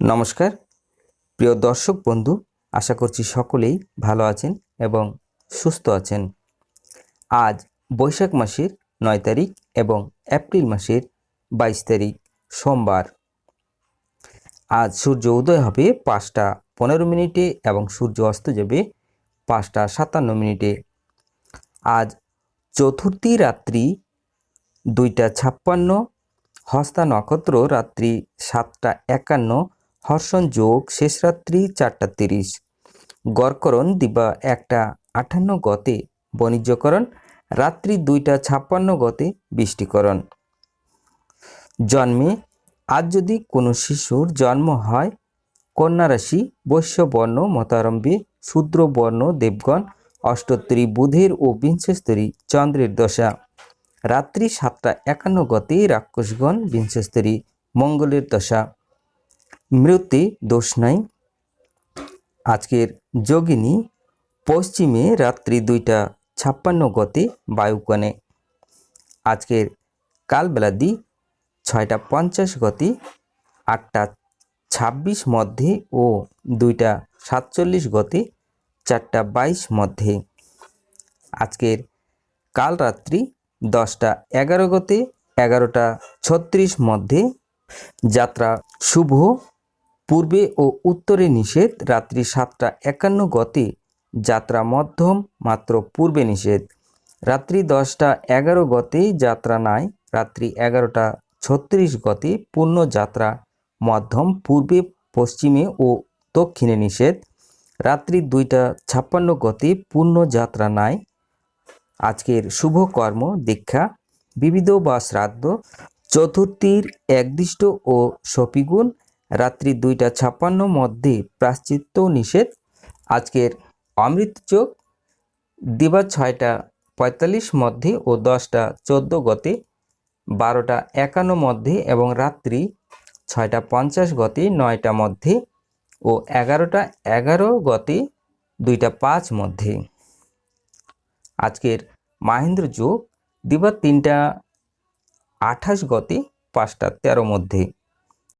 নমস্কার। প্রিয় দর্শক বন্ধু, আশা করছি সকলেই ভালো আছেন এবং সুস্থ আছেন। আজ বৈশাখ মাসের নয় তারিখ এবং এপ্রিল মাসের বাইশ তারিখ, সোমবার। আজ সূর্য উদয় হবে পাঁচটা পনেরো মিনিটে এবং সূর্য অস্ত যাবে পাঁচটা সাতান্ন মিনিটে। আজ চতুর্থী রাত্রি দুইটা ছাপ্পান্ন, হস্তা নক্ষত্র রাত্রি সাতটা একান্ন হর্ষণ যোগ শেষ রাত্রি চারটা তিরিশ। গড়করণ দিবা একটা আটান্ন গতে, বাণিজ্যকরণ রাত্রি দুইটা ছাপ্পান্ন গতে, বৃষ্টিকরণ। জন্মে আজ যদি কোনো শিশুর জন্ম হয়, কন্যা রাশি বৈশ্যবর্ণ মতারম্ভে শূদ্রবর্ণ দেবগণ অষ্টোত্তরী বুধের ও বিংশস্তরী চন্দ্রের দশা। রাত্রি সাতটা একান্ন গতে রাক্ষসগণ বিংশস্তরী মঙ্গলের দশা। মৃত্যু দোষ নাই। আজকের যোগিনী পশ্চিমে রাত্রি দুইটা ছাপ্পান্ন গতে বায়ুকণে। আজকের কালবেলাদি ছয়টা পঞ্চাশ গতি আটটা ছাব্বিশ মধ্যে ও দুইটা সাতচল্লিশ গতি চারটা বাইশ মধ্যে। আজকের কাল রাত্রি দশটা এগারো গতে এগারোটা ছত্রিশ মধ্যে। যাত্রা শুভ পূর্বে ও উত্তরে নিষেধ, রাত্রি সাতটা একান্ন গতে যাত্রা মধ্যম, মাত্র পূর্বে নিষেধ। রাত্রি দশটা এগারো গতে যাত্রা নাই, রাত্রি এগারোটা ছত্রিশ গতে পূর্ণ যাত্রা মধ্যম, পূর্বে, পশ্চিমে ও দক্ষিণে নিষেধ। রাত্রি দুইটা ছাপ্পান্ন গতে পূর্ণ যাত্রা নাই। আজকের শুভ কর্ম, দীক্ষা, বিবিধ বা শ্রাদ্ধ, চতুর্থীর একদিষ্ট ও সপিগুণ রাত্রি দুইটা ছাপ্পান্ন মধ্যে প্রাশ্চিত্য নিষেধ। আজকের অমৃত যোগ দিবা ছয়টা পঁয়তাল্লিশ মধ্যে ও দশটা চোদ্দ গতে, বারোটা একান্ন মধ্যে এবং রাত্রি ছয়টা পঞ্চাশ গতে, নয়টা মধ্যে ও এগারোটা এগারো গতে, দুইটা পাঁচ মধ্যে। আজকের মাহেন্দ্র যোগ দিবা তিনটা আঠাশ গতে, পাঁচটা তেরো মধ্যে।